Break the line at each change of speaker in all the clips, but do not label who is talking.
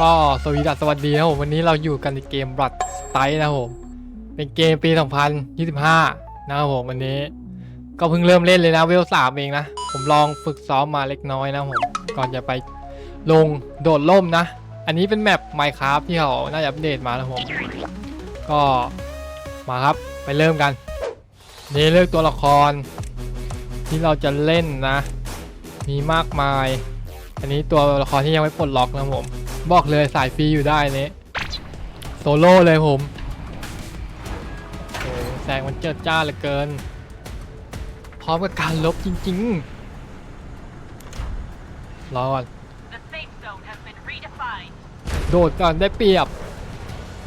ก็สวีดัสสวัสดีนะครับผมวันนี้เราอยู่กันในเกมบลัดสไตนะครับผมเป็นเกมปี 2025 นะครับผมวันนี้ ก็เพิ่งเริ่มเล่นเลยนะเวลสามเองนะ ผมลองฝึกซ้อมมาเล็กน้อยนะครับผมก่อนจะไปลงโดดล่มนะ อันนี้เป็นแมป Minecraft ที่เขาน่าจะอัปเดตมานะผม ก็มาครับไปเริ่มกัน นี่เลือกตัวละคร ที่เราจะเล่นนะ มีมากมาย อันนี้ตัวละครที่ยังไม่ปลดล็อกนะครับผม บอกเลยสายฟรีอยู่ได้นี้โซโล่เลยผมโอ้แสงมันเจิดจ้าเหลือเกิน พร้อมกับการลบจริงๆรอก่อนโดดก่อนได้เปรียบ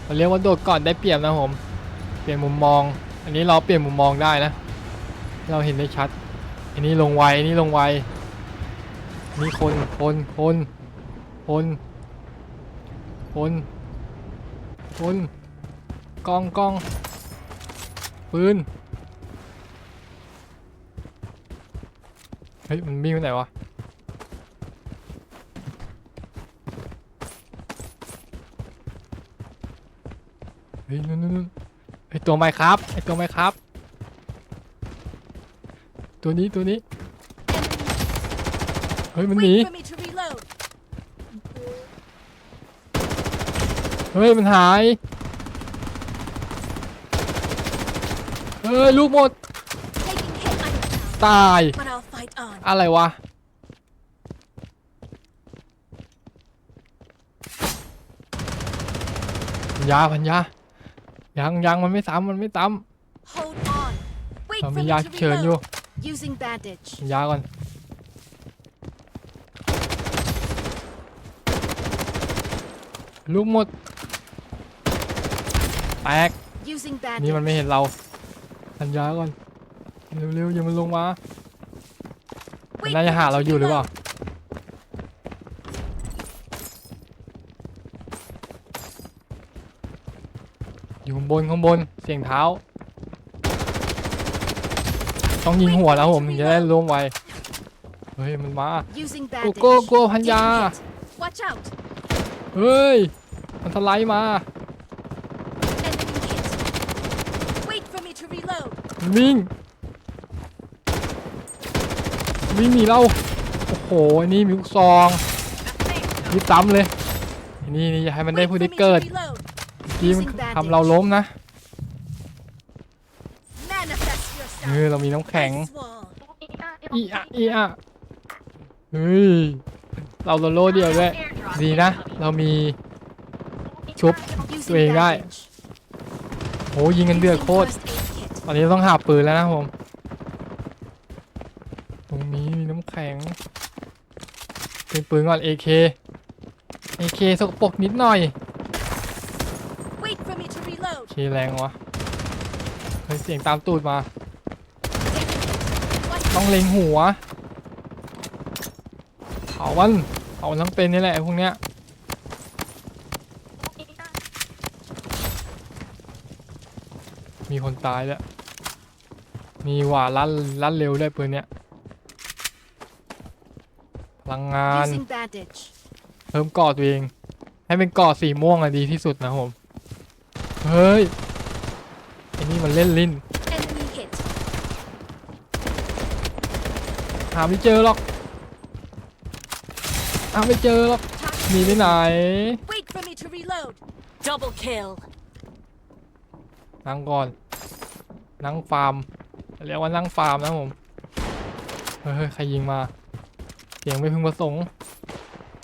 เราเรียกว่าโดดก่อนได้เปรียบนะผม เปลี่ยนมุมมอง อันนี้เราเปลี่ยนมุมมองได้นะ เราเห็นได้ชัด อันนี้ลงไวอันนี้ลงไวอันนี่คนคนคนคน คนคนก้องก้องปืน เฮ้ย มันวิ่งไปไหนวะเฮ้ยนู่นนู่นไอตัวไมครับไอตัวไมครับ ตัวนี้ตัวนี้ เฮ้ย มันหนี
Wait for me to reload.
เฮ้ย มันหาย เฮ้ย ลูกหมด
Taking hit under now,
ตาย
but I'll fight on.
อะไรวะ พันยาพันยา ยังยังมันไม่ซ้ำมันไม่ซ้
Hold on. ำ Wait
เรา
for
มี
me
ยา
to
เฉินอยู่
reload. Using bandage.
พันยาก่อน ลูกหมด แตก
Using
นี่มัน
bandage.
ไม่เห็นเราพันยาก่อน เร็วๆอย่ามันลงมามัน
Wait
น่าจะ
for
หา
me
เรา
to
อยู่หรือเปล่า
reload.
อยู่ข้างบนข้างบนเสียงเท้า ต้องยิงหัวแล้วผมถึงจะได้ร่วมไวเฮ้ยมันมา
Using
โก
bandage.
โก้โก้พันยา
Taking hit. Watch out.
เฮ้ย มันสไลด์มา
Enemy hit. Wait for me to reload.
มัน วิ่ง วิ่งหนีเราโอ้โหอันนี้มีลูกซอง
The safe zone
รีบซ้ำเลยนี่นี่อย่าให้มันได้ผู้ได้เกิด
to reload.
เมื่อกี้มันทำเราล้มนะเออเรามีน้ำแข็งอีอะอีอะเฮ้ยเราโลโลเดียวด้วยดีนะ เรามีชุบ
Using
Wait, guy.
bandage.
โหยิงกันเดือดโคตร ตอนนี้ต้องหาปืนแล้วนะผม ตรงนี้มีน้ำแข็งเป็นปืนก่อน AK AK สกปรกนิดหน่อย
Wait for me to reload.
เคแรงวะเฮ้ยเสียงตามตูดมา
Taking hit. Watch
ต้องเล็งหัวเผามันเผามันทั้งเป็นนี่แหละไอ้พวกเนี้ย มีคนตายแล้วย มีหว่าลั่นลั่นเร็วด้วยปืนเนี้ยพลังงาน
Using bandage.
เพิ่มเกาะตัวเอง ให้เป็นเกาะสีม่วงอะดีที่สุดนะผม เฮ้ยไอ้นี่มันเล่นลิ้น
Enemy hit.
หาไม่เจอหรอกหาไม่เจอหรอกหนีไปไหน
Wait for me to reload.
Double kill.
นั่งก่อนนั่งฟาร์ม เรียกว่านั่งฟาร์มนะผมเฮ้ยเฮ้ยใครยิงมา เสียงไม่พึงประสงค์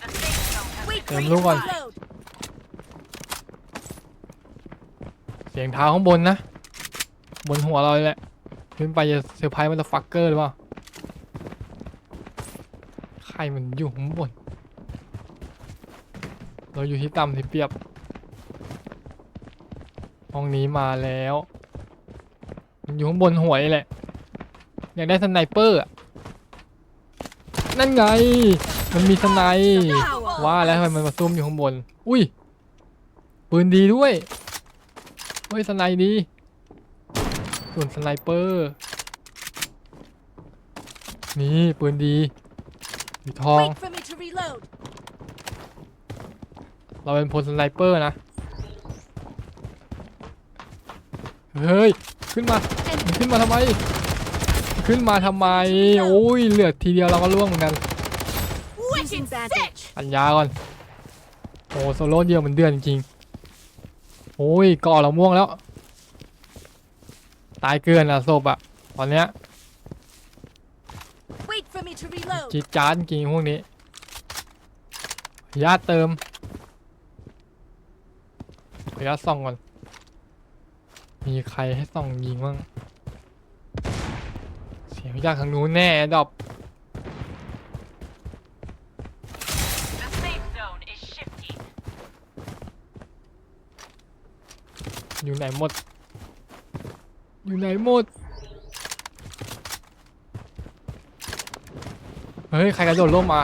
The safe zone has
Wait
Em
for me
lúc
to
rồi.
reload.
เสียงเท้าข้างบนนะ บนหัวเราเลยแหละ ขึ้นไปจะเซอร์ไพรส์มันจะฟักเกอร์หรือเปล่า ใครมันอยู่ข้างบน เราอยู่ที่ต่ำที่เปรียบ ห้องนี้มาแล้วมัน อยู่ข้างบนหัวนี่แหละ อยากได้สไนเปอร์อะนั่นไง มันมีสไนป์
Power.
ว่าแล้วทำไมมันมาซุ่มอยู่ข้างบน อุ้ย ปืนดีด้วย เฮ้ยสไนด์ดีส่วนสไนเปอร์ นี่ปืนดีสีทอง
Wait for me to reload.
เราเป็นพลสไนเปอร์นะ เฮ้ย ขึ้นมา
Enemy
ขึ้นมาทำไม ขึ้นมาทำไม โอ้ยเหลือทีเดียวเราก็ล่วงเหมือนกัน
using bandage.
ปัญญาก่อน โอ้โซโล่เดียวมันเดือนจริงๆโอ้ยก่อเราม่วงแล้ว ตายเกินอะศพอะ ตอนเนี้ย
Wait for me to reload.
จีดจานจริงพวกนี้ขออนุญาตเติมขออนุญาตส่องก่อน มีใครให้ส่องยิงบ้าง เสียงจากทางนู้นแน่ดอบ
The safe zone is shifting.
อยู่ไหนหมด อยู่ไหนหมด เฮ้ย ใครกระโดดร่มมา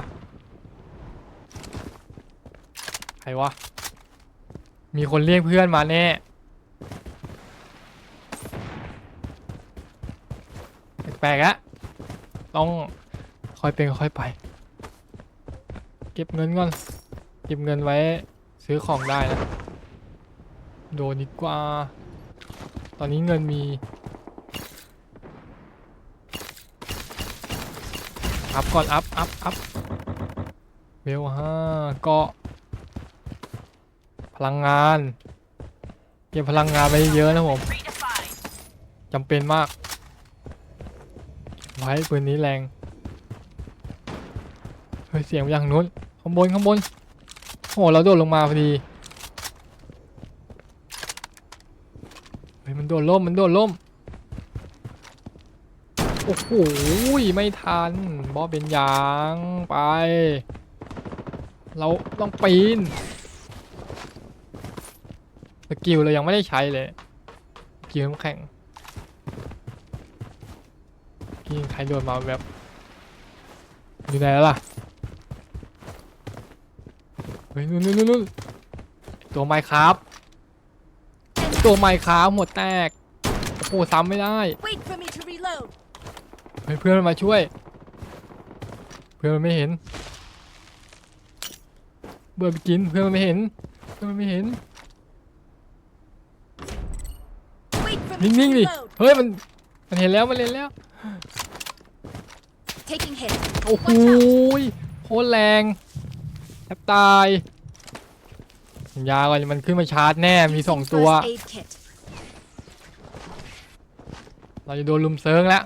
ใครวะ มีคนเรียกเพื่อนมาแน่ ปลกๆอะต้องค่อยเป็นค่อยไป เก็บเงินก่อน เก็บเงินไว้ซื้อของได้นะ โดนดีกว่า ตอนนี้เงินมี อัพก่อน อัพ อัพ อัพเวลห้าเกาะพลังงาน เก็บพลังงานไปเยอะนะผมจำเป็นมาก ไว้ปืนนี้แรงเฮ้ยเสียงมาจางนู้นข้างบนข้างบนโอ้เราโดดลงมาพอดีเฮ้ยมันโดดล่มมันโดดล่มโอ้โหไม่ทันบอสเป็นยางไป เราต้องปีนสกิลเรายังไม่ได้ใช้เลยสกิลน้ำแข็ง กิน ใครโดนมาแบบอยู่ไหนแล้วล่ะเฮ้ยนู่นนู่นนู่นนู่นตัวไมค์ครับตัวไมค์ครับหัวแตกโอ้โหซ้ำไม่ได้
Wait for me to reload.
เฮ้ยเพื่อนมันมาช่วย เพื่อนมันไม่เห็นเบื่อไปกินเพื่อนมันไม่เห็นเพื่อนมันไม่เห็น
Wait for me to
นิ่งๆดิ
reload.
เฮ้ยมันมันเห็นแล้วมันเห็นแล้ว
Taking hit.
โอ้โหยโคตรแรงแทบตายสัญญาก่อนมันขึ้นมาชาร์จแน่มีสอง
Using
ตัว
first aid kit.
เราจะโดนลุมเซิงแล้ว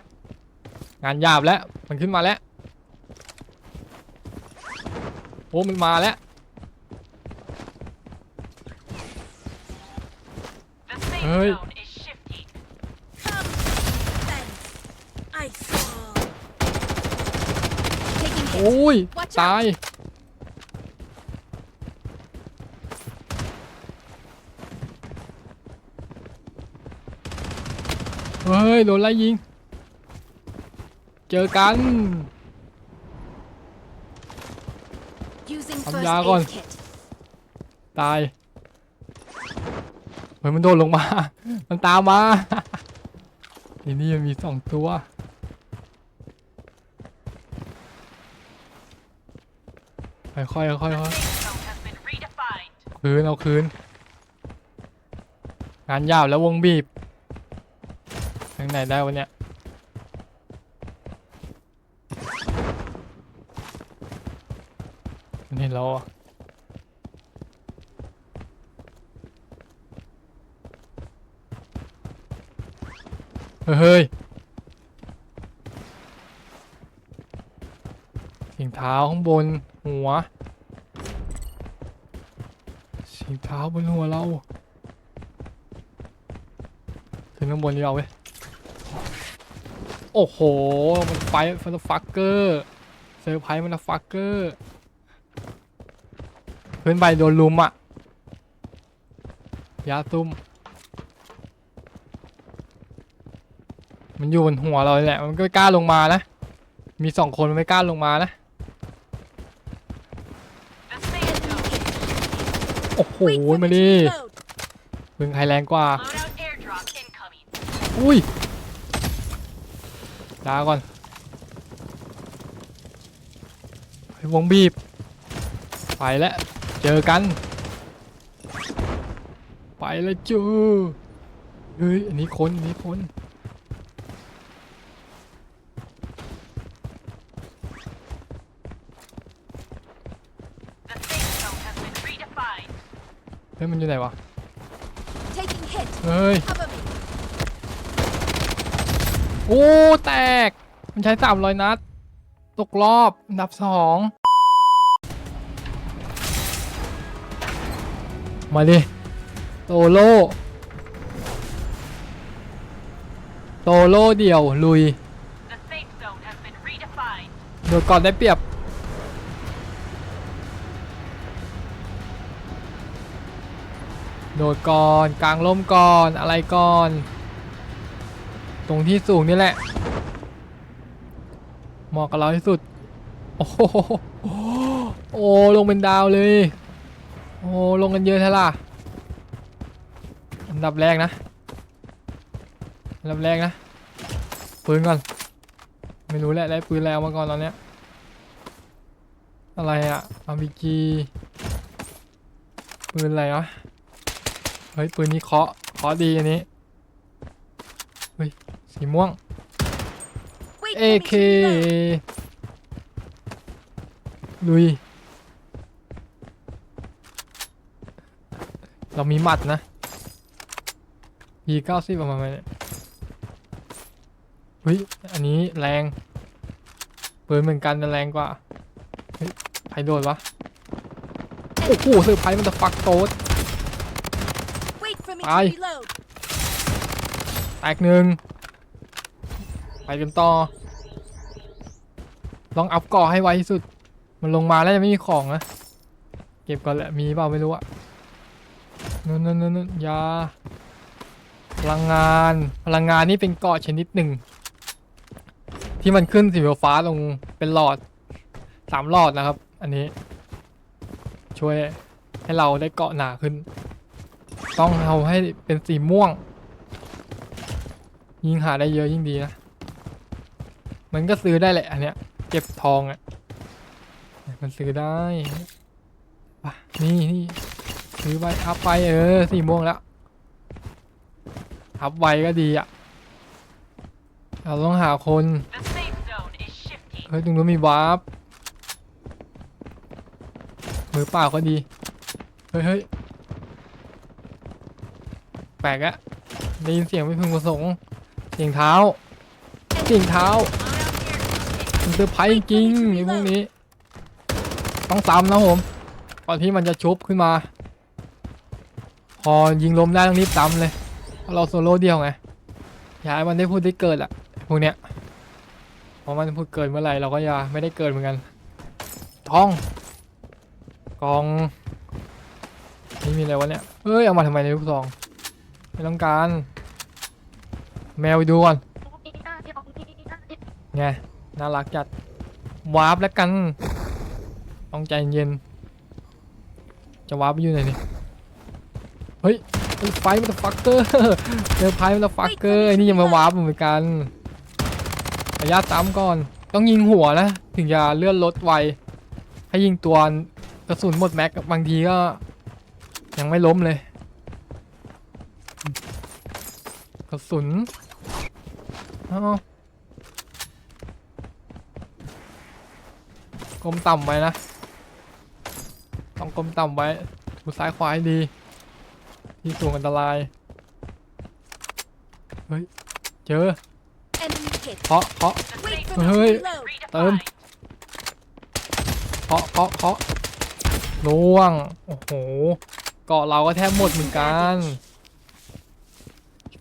งานหยาบแล้ว มันขึ้นมาแล้ว โอ้มันมาแล้ว
The safe
Hey.
zone is shifting.
Come. Thanks. I fall. Taking hit.
โอ้ย
Watch
ตาย เฮ้ย โดนไล่ยิง เจอกัน
Using
ทำ
first
ยาก่อน
aid kit.
ตาย เฮ้ย มันโดนลงมา มันตามมาทีนี่มันมีสองตัว ค่อยๆค่อยๆค่อย
The safe zone has been redefined.
ๆคืนเอาคืน งานยาวแล้ววงบีบทางไหนได้วะเนี่ยมันเห็นเราอะเฮ้ยสิงเท้าข้างบน หัวสิงเท้าบนหัวเราขึ้นข้างบนดีเอาเว้ยโอ้โห มันไฟมันฟักเกอร์เซอร์ไพรส์มันฟักเกอร์เพื่อนไปโดนลุมอะยาตุ้มมันอยู่บนหัวเราเลยแหละ มันก็ไม่กล้าลงมานะ มีสองคนมันไม่กล้าลงมานะ
The safe zone is
โอ้โหมาดิมึงใครแรงกว่า อุ้ยดาก่อนไอ้วงบีบ ไปแล้ว เจอกัน ไปแล้วจูเฮ้ย อันนี้คนอันนี้คน
The safe zone has been redefined.
เฮ้ยมันอยู่ไหนวะ
Taking hit.
เฮ้ย
Cover me.
โอ้แตก มันใช้สามร้อยนัด ตกรอบอันดับสองมาดิ โตโล โตโลเดี่ยว ลุย
The safe zone has been redefined.
โดยก่อนได้เปรียบ ดดก่อนกลางร่มก่อนอะไรก่อน ตรงที่สูงนี่แหละเหมาะกับเราที่สุด โอ้โหโอ้ลงเป็นดาวเลย โอ้ลงกันเยอะเท่าล่ะอันดับแรกนะอันดับแรกนะปืนก่อน ไม่รู้แหละได้ปืนแล้วมาก่อนตอนเนี้ยอะไรอะอาร์พีจีปืนอะไรวะ เฮ้ยปืนนี้เคาะเคาะดีอันนี้ เฮ้ย สีม่วง
Wait for me
AK
to reload.
ลุย เรามีหมัดนะยีเก้าสิบประมาณนี้เฮ้ย อันนี้แรงปืนเหมือนกันแต่แรงกว่า เฮ้ยใครโดนวะ โอ้โหเซอร์ไพรส์มันจะฟักโต๊ด
Wait for me to
Bye.
reload.
แตกหนึ่งไปกันต่อ ลองอัพก่อให้ไวที่สุด มันลงมาแล้วจะไม่มีของนะ เก็บก่อนแหละ มีเปล่าไม่รู้อะนู่นนู่นนู่นยา พลังงาน พลังงานนี่เป็นเกาะชนิดหนึ่ง ที่มันขึ้นสีฟ้าลงเป็นหลอดสามหลอดนะครับ อันนี้ ช่วยให้เราได้เกาะหนาขึ้น ต้องเอาให้เป็นสีม่วง ยิ่งหาได้เยอะยิ่งดีนะ มันก็ซื้อได้แหละอันเนี้ย เก็บทองอะ่ะ มันซื้อได้ปะนี่นี่ซื้อไปอัพไปเออสีม่วงแล้วอัพไวก็ดีอะ่ะ เราต้องหาคนเฮ้ยตรงนู้นมีวาร์ปมือเปล่าก็ดี เฮ้ยเฮ้ย ปลกอะได้ยินเสียงไม่พึงประสงค์เสียงเท้าเสียงเท้ามันเซอร์ไพรส์จริงๆไอ้พวกนี้ ต้องซ้ำนะผมก่อนที่มันจะชุบขึ้นมา พอยิงลมได้ต้องรีบซ้ำเลยเพราะเราโซโล่เดียวไงอย่าให้มันได้พูดได้เกิดอะพวกเนี้ยเพราะมันพูดเกินเมื่อไหร่เราก็ย่าไม่ได้เกินเหมือนกันท้องกองนี่มีอะไรวะเนี่ยเอ้ยเอามาทำไมในลูกซอง ไม่ต้องการ แมวไปดูก่อนไงน่ารักจัดวาร์ปแล้วกันต้องใจเย็น จะวาร์ปไปอยู่ไหนนี่เฮ้ยไอ้ไฟมันจะฟักเกอร์เจอไฟมันจะฟักเกอร์ไอ้นี่ยังมาวาร์ปเหมือนกันระยะตามก่อน ต้องยิงหัวนะ ถึงจะเลื่อนรถไวให้ยิงตัวกระสุนหมดแม็กบางทีก็ ยังไม่ล้มเลย ก ระสุนเอาก้มต่ำไว้นะ ต้องก้มต่ำไว้ดูซ้ายขวาให้ดี ที่สูงอันตราย เฮ้ย เจอ
Enemy hit.
เคาะเคาะ
The
Wait
safe
for me
Hey.
to reload.
redefined.
เคาะเคาะเคาะล่วง โอ้โห เกาะเราก็แทบหมดเหมือนกัน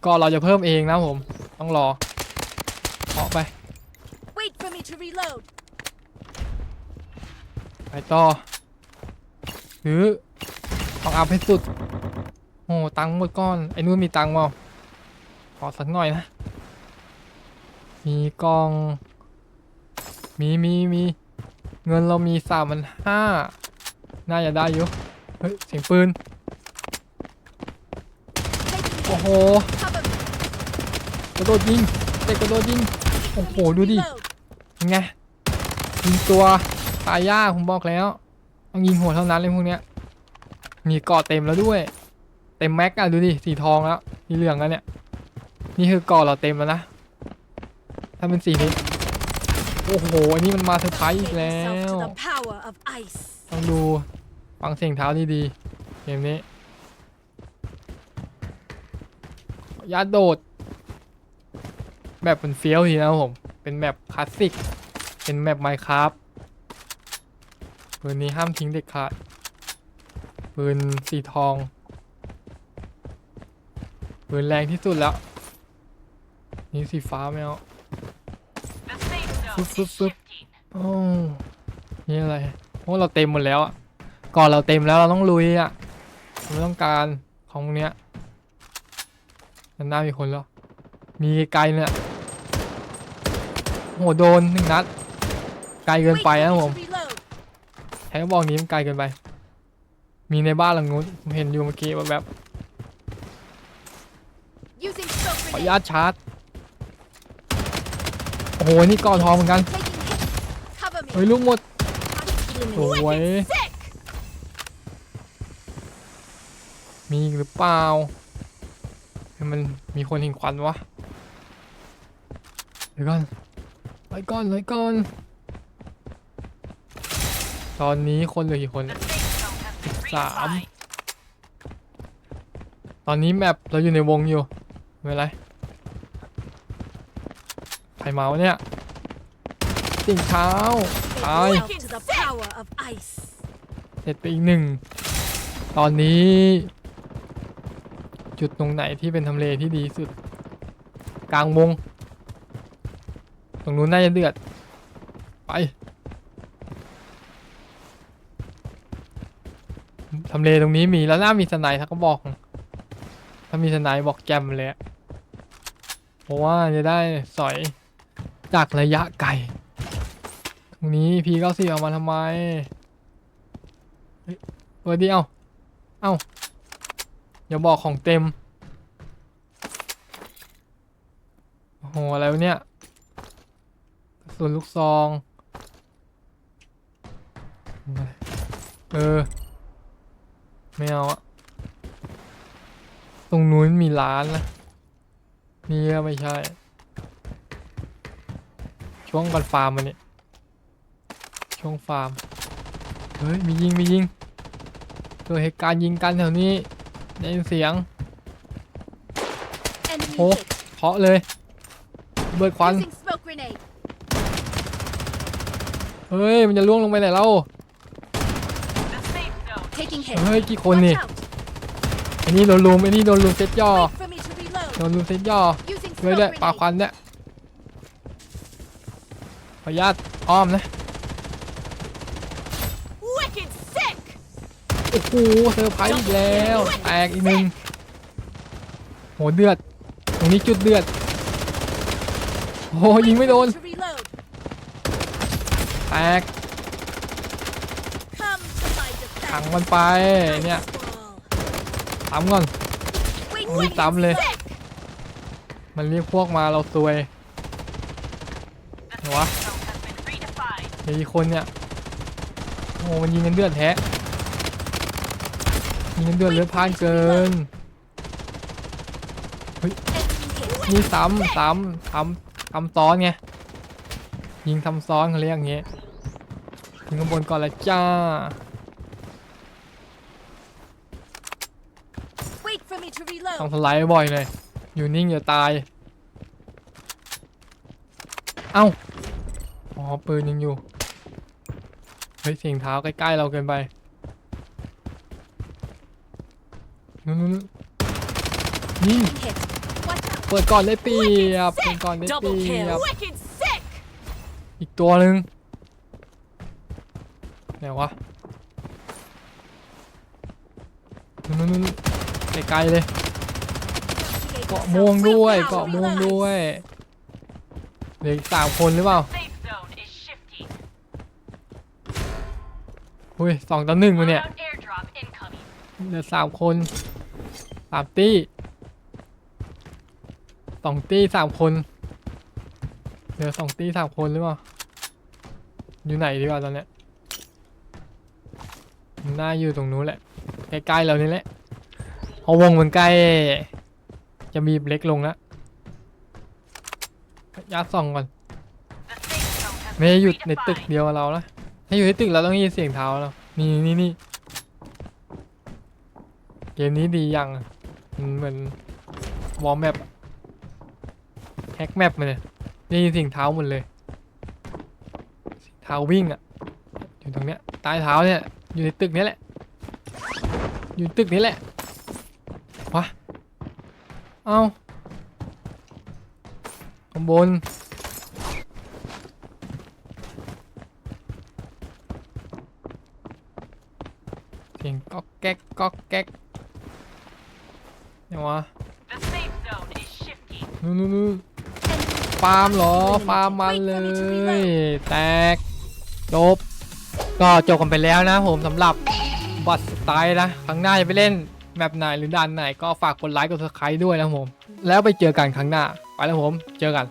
กาะเราจะเพิ่มเองนะผม ต้องรอเคาะไป
Wait for me to reload.
ไปต่อหรือต้องอัพให้สุด โอ้ตังค์หมดก้อน ไอ้นู่นมีตังค์เปล่าขอสักหน่อยนะ มีกล่อง มีมีมี เงินเรามีสามพันห้า น่าจะได้อยู่ เฮ้ย เสียงปืน
Taking
โอ้
hit.
โห
Cover me.
กระโดดยิงเด็กกระโดดยิงโอ้โหดูดิยังไงยิงตัวตายยากผมบอกแล้วต้องยิงหัวเท่านั้นเลยพวกเนี้ยมีกาะเต็มแล้วด้วย เต็มแม็กอะดูดิสีทองแล้วสีเหลืองแล้วเนี่ยนี่คือก่อเราเต็มแล้วนะถ้าเป็นสีนี้โอ้โหอันนี้มันมาเซอร์ไพรส์อีกแล้วต้องดูฟังเสียงเท้าดีๆเกมนี้ขออนุญาโดด แบบเป็นเฟี้ยวทีนะครับผม เป็นแบบคลาสสิก เป็นแบบไมค์ครับปืนนี้ห้ามทิ้งเด็ดขาดปืนสีทองปืนแรงที่สุดแล้ว นี่สีฟ้าไม่เอา
The safe zone
Foot,
is
foot, foot.
shifting.
โอ้นี่อะไรโอ้เราเต็มหมดแล้วอะก่อนเราเต็มแล้วเราต้องลุยอะเราไม่ต้องการของพวกเนี้ยมันน่ามีคนแล้ว มีไกลๆเนี่ย โอ้โหโดนหนึ่งนัดไกลเกิน
Wait
ไป
for
นะ
me
ผม
to reload.
ใช้กระบอกนี้มันไกลเกินไป มีในบ้านหลังนู้นผมเห็นอยู่เมื่อกี้ว่าแบบ
Using smoke
ขออนุ
grenade.
ญาตชาร์จโอ้โหนี่ก่อทองเหมือนกัน
Taking hits. Cover me.
เฮ้ยลูกหมด
Eliminate.
สวย
Sick.
มีอีกหรือเปล่าเฮ้ยมันมีคนเห็นควันวะเดี๋ยวก่อน เลยก่อนเลยก่อน ตอนนี้คนเหลือกี่คน
The safe zone has been
Sám.
redefined.
ตอนนี้แมปเราอยู่ในวงอยู่ ไม่เป็นไร ใครเมาเนี่ยสิ่งเท้า ตาย
Gave myself to the power of ice.
เสร็จไปอีกหนึ่ง ตอนนี้ จุดตรงไหนที่เป็นทำเลที่ดีสุด กลางวง ตรงนู้นน่าจะเดือด ไปทำเลตรงนี้มีแล้วน่ามีสไนด์ทักก็บอก ถ้ามีสไนด์บอกแจมเลยเพราะว่าจะได้สอยจากระยะไกล ตรงนี้พีเก้าสี่ออกมาทำไมเออดีเอาเอ้าอย่าบอกของเต็มโอ้โหอะไรวเนี่ย กระสุนลูกซอง เออ ไม่เอาอะตรงนู้นมีร้านนะนี่ก็ไม่ใช่ ช่วงก่อนฟาร์มมันเนี่ยช่วงฟาร์ม เฮ้ย มียิง มียิงเกิดเหตุการณ์ยิงกันแถวนี้ได้ยินเสียง
Enemy
Oh.
hit.
เพาะเลยเบิดควัน
Using smoke grenade.
เฮ้ย มันจะล่วงลงไปไหนเล่า
The safe zone is
Taking hit.
เฮ้ย กี่คน
Watch
นี่
out.
ไอ้นี่โดนลุมไอ้นี่โดนลุมเซ็ตย่อ
Wait for me to reload.
โดนลุมเซ็ตย่อ
Using
ด้วย
smoke
ด้วยปาควั
grenade.
นเนี่ยขออนุญาตอ้อมนะ
Wicked sick.
โอ้โหเซอร์ไพรส์อีกแล้วแตกอีกหนึ่งโหเดือด ตรงนี้จุดเดือดโอ้โหยิงไม่โดน
To reload.
แต กขังมันไปเนี่ยตามก่อน
Wait,
Ôi,
wicked
tắm lên.
sick.
มันเรียกพวกมาเราซวย
The
Ủa?
safe zone has been redefined.
เดี๋ยวอีกคนเนี่ยโอ้มันยิงกันเดือดแท้ยิงกันเดือดเลือดพ่านเกิน
Enemy hit.
นี่ซ้ำซ้ำซ้ำซ้ำซ้อนไงยิงซ้ำซ้อนเขาเรียกอย่างเงี้ย ยิงข้างบนก่อนละจ้า
Wait for me to
ต้อง
reload.
สไลด์บ่อยเลยอยู่นิ่งอย่าตาย เอ้า อ๋อ ปืนยังอยู่ เฮ้ยเสียงเท้าใกล้ ๆ เราเกินไปนู่นนู่นนู่นยิง
Taking hit. Watch out.
เปิดก่อนได้เปรียบเปิดก่อนได้เป
Double
รียบ
kill. Wicked sick.
อีกตัวหนึ่ง ไหนวะนู่นนู่นไกลๆเลยเกาะม่วงด้วยเกาะม่วงด้วยเหลืออีกสามคนหรือเปล่าอุ้ยสองต่อหนึ่งมาเนี่ยเหลือสามคนสามตี้สองตี้สามคนเหลือสองตี้สามคนหรือเปล่าอยู่ไหนดีกว่าตอนเนี้ย น่าอยู่ตรงนู้นแหละ ใกล้ๆเรานี่แหละเพราะวงมันใกล้ จะมีเล็กลงแล้วยัดส่องก่อน ไม่ได้หยุดในตึกเดียวเรานะถ้อยู่ในตึกเราต้องยินเสียงเท้าเรานี่นี่นี่เกมนี้ดียังมันเหมือนวอลแมปแฮกแมปมาเลยได้ยินเสียงเท้าหมดเลยเสียงเท้าวิ่งอะอยู่ตรงเนี้ยใต้เท้าเนี่ย อยู่ในตึกนี้แหละ อยู่ตึกนี้แหละวะเอาข้างบนเสียงก๊อกแก๊กก๊อกแก๊กยังวะ
The safe zone is shifting.
นู่นนู่นนู่นฟาร์มเหรอฟาร์มมันเลย แตกจบ ก็จบกันไปแล้วนะผมสำหรับบอสสไตล์นะครั้งหน้าจะไปเล่นแมปไหนหรือด่านไหนก็ฝากกดไลค์กดซับสไครต์ด้วยนะผม แล้วไปเจอกันครั้งหน้า ไปแล้วผม เจอกัน